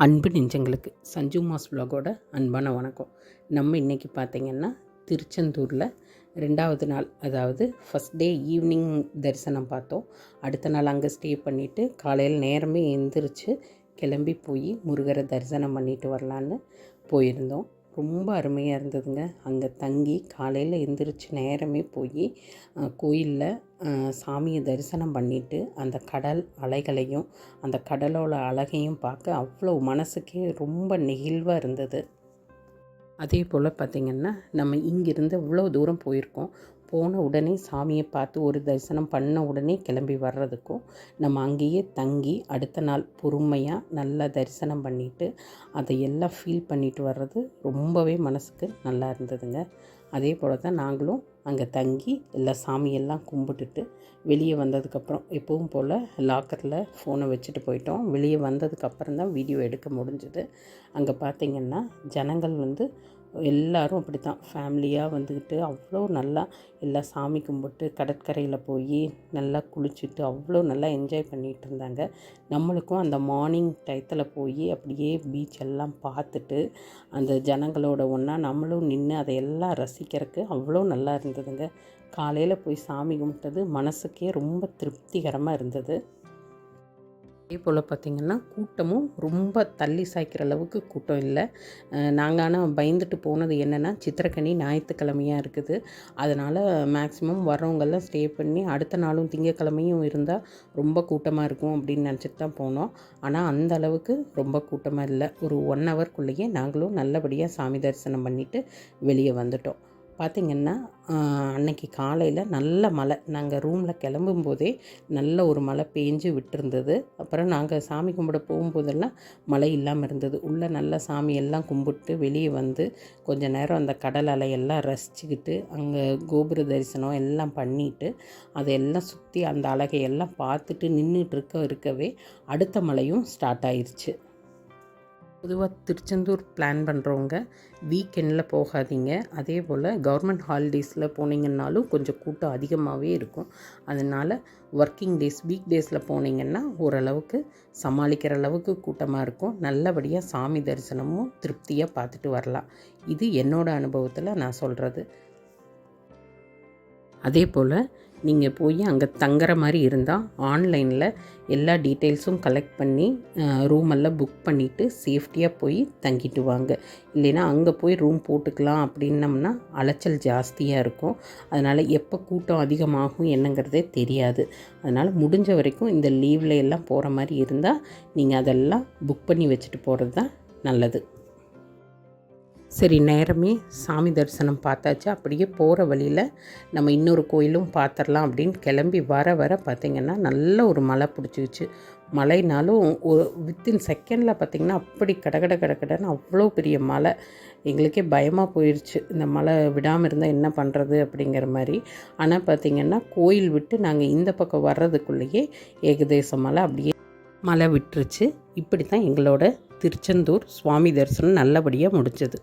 அன்பு நெஞ்சங்களுக்கு சஞ்சு மாஸ் vlog-ஓட அன்பான வணக்கம். நம்ம இன்றைக்கி பார்த்திங்கன்னா திருச்செந்தூரில் ரெண்டாவது நாள் அதாவது ஃபஸ்ட் டே ஈவினிங் தரிசனம் பார்த்தோம். அடுத்த நாள் அங்கே ஸ்டே பண்ணிவிட்டு காலையில் நேரமே எழுந்திரிச்சு கிளம்பி போய் முருகரை தரிசனம் பண்ணிட்டு வரலான்னு போயிருந்தோம். ரொம்ப அருமையாக இருந்ததுங்க. அங்கே தங்கி காலையில் எந்திரிச்சு நேரமே போய் கோயிலில் சாமியை தரிசனம் பண்ணிவிட்டு அந்த கடல் அலைகளையும் அந்த கடலோட அழகையும் பார்க்க அவ்வளோ மனசுக்கே ரொம்ப நெகிழ்வாக இருந்தது. அதே போல் பார்த்திங்கன்னா நம்ம இங்கிருந்து இவ்வளோ தூரம் போயிருக்கோம். போன உடனே சாமியை பார்த்து ஒரு தரிசனம் பண்ண உடனே கிளம்பி வர்றதுக்கும் நம்ம அங்கேயே தங்கி அடுத்த நாள் பொறுமையாக நல்லா தரிசனம் பண்ணிவிட்டு அதை எல்லாம் ஃபீல் பண்ணிட்டு வர்றது ரொம்பவே மனசுக்கு நல்லா இருந்ததுங்க. அதே போல் தான் நாங்களும் அங்கே தங்கி எல்லா சாமியெல்லாம் கும்பிட்டுட்டு வெளியே வந்ததுக்கப்புறம் எப்பவும் போல் லாக்கரில் ஃபோனை வச்சுட்டு போயிட்டோம். வெளியே வந்ததுக்கப்புறம் தான் வீடியோ எடுக்க முடிஞ்சுது. அங்கே பார்த்திங்கன்னா ஜனங்கள் வந்து எல்லாரும் அப்படி தான் ஃபேமிலியாக வந்துக்கிட்டு அவ்வளோ நல்லா எல்லாம் சாமி கும்பிட்டு கடற்கரையில் போய் நல்லா குளிச்சுட்டு அவ்வளோ நல்லா என்ஜாய் பண்ணிகிட்டு இருந்தாங்க. நம்மளுக்கும் அந்த மார்னிங் டயத்தில் போய் அப்படியே பீச் எல்லாம் பார்த்துட்டு அந்த ஜனங்களோட ஒன்றா நம்மளும் நின்று அதை எல்லாம் ரசிக்கிறதுக்கு அவ்வளோ நல்லா இருந்ததுங்க. காலையில் போய் சாமி கும்பிட்டது மனசுக்கே ரொம்ப திருப்திகரமாக இருந்தது. அதே போல் பார்த்திங்கன்னா கூட்டமும் ரொம்ப தள்ளி சாய்க்கிற அளவுக்கு கூட்டம் இல்லை. நாங்கள் ஆனால் பயந்துட்டு போனது என்னென்னா சித்திரக்கனி ஞாயிற்றுக்கிழமையாக இருக்குது. அதனால் மேக்ஸிமம் வர்றவங்கெல்லாம் ஸ்டே பண்ணி அடுத்த நாளும் திங்கக்கிழமையும் இருந்தால் ரொம்ப கூட்டமாக இருக்கும் அப்படின்னு நினச்சிட்டு தான் போனோம். ஆனால் அந்த அளவுக்கு ரொம்ப கூட்டமாக இல்லை. ஒரு ஒன் ஹவர்க்குள்ளேயே நாங்களும் நல்லபடியாக சாமி தரிசனம் பண்ணிவிட்டு வெளியே வந்துட்டோம். பார்த்திங்கன்னா அன்னைக்கு காலையில் நல்ல மழை. நாங்கள் ரூமில் கிளம்பும்போதே நல்ல ஒரு மழை பேஞ்சு விட்டுருந்தது. அப்புறம் நாங்கள் சாமி கும்பிட போகும்போதெல்லாம் மழை இல்லாமல் இருந்தது. உள்ளே நல்ல சாமியெல்லாம் கும்பிட்டு வெளியே வந்து கொஞ்சம் நேரம் அந்த கடல் அலையெல்லாம் ரசிச்சுக்கிட்டு அங்கே கோபுர தரிசனம் எல்லாம் பண்ணிவிட்டு அதையெல்லாம் சுற்றி அந்த அழகையெல்லாம் பார்த்துட்டு நின்றுட்டு இருக்க இருக்கவே அடுத்த மழையும் ஸ்டார்ட் ஆயிடுச்சு பொதுவாக திருச்செந்தூர் பிளான் பண்ணுறவங்க வீக்கெண்டில் போகாதீங்க. அதே போல் கவர்மெண்ட் ஹாலிடேஸில் போனீங்கன்னாலும் கொஞ்சம் கூட்டம் அதிகமாகவே இருக்கும். அதனால் ஒர்க்கிங் டேஸ் வீக் டேஸில் போனீங்கன்னா ஓரளவுக்கு சமாளிக்கிற அளவுக்கு கூட்டமாக இருக்கும். நல்லபடியாக சாமி தரிசனமும் திருப்தியாக பார்த்துட்டு வரலாம். இது என்னோடய அனுபவத்தில் நான் சொல்கிறது அதே போல் நீங்கள் போய் அங்கே தங்குற மாதிரி இருந்தால் ஆன்லைனில் எல்லா டீட்டெயில்ஸும் கலெக்ட் பண்ணி ரூமெல்லாம் புக் பண்ணிவிட்டு சேஃப்டியாக போய் தங்கிட்டு வாங்க. இல்லைன்னா அங்கே போய் ரூம் போட்டுக்கலாம் அப்படின்னம்னா அலைச்சல் ஜாஸ்தியாக இருக்கும். அதனால் எப்போ கூட்டம் அதிகமாகும் என்னங்கிறதே தெரியாது. அதனால் முடிஞ்ச வரைக்கும் இந்த லீவில் எல்லாம் போகிற மாதிரி இருந்தால் நீங்கள் அதெல்லாம் புக் பண்ணி வச்சுட்டு போகிறது தான் நல்லது. சரி நேரமே சாமி தரிசனம் பார்த்தாச்சு. அப்படியே போகிற வழியில் நம்ம இன்னொரு கோயிலும் பார்த்துடலாம் அப்படின்னு கிளம்பி வர வர பார்த்திங்கன்னா நல்ல ஒரு மழை பிடிச்சிக்கிச்சு. மழைனாலும் ஒரு வித்தின் செகண்டில் பார்த்திங்கன்னா அப்படி கடகட கடகடன்னு அவ்வளோ பெரிய மழை. எங்களுக்கே பயமாக போயிடுச்சு இந்த மழை விடாமல் இருந்தால் என்ன பண்ணுறது அப்படிங்கிற மாதிரி. ஆனால் பார்த்திங்கன்னா கோயில் விட்டு நாங்கள் இந்த பக்கம் வர்றதுக்குள்ளேயே ஏகதேச மழை அப்படியே மழை விட்டுருச்சு. இப்படி தான் எங்களோட திருச்செந்தூர் சுவாமி தரிசனம் நல்லபடியாக முடிஞ்சது.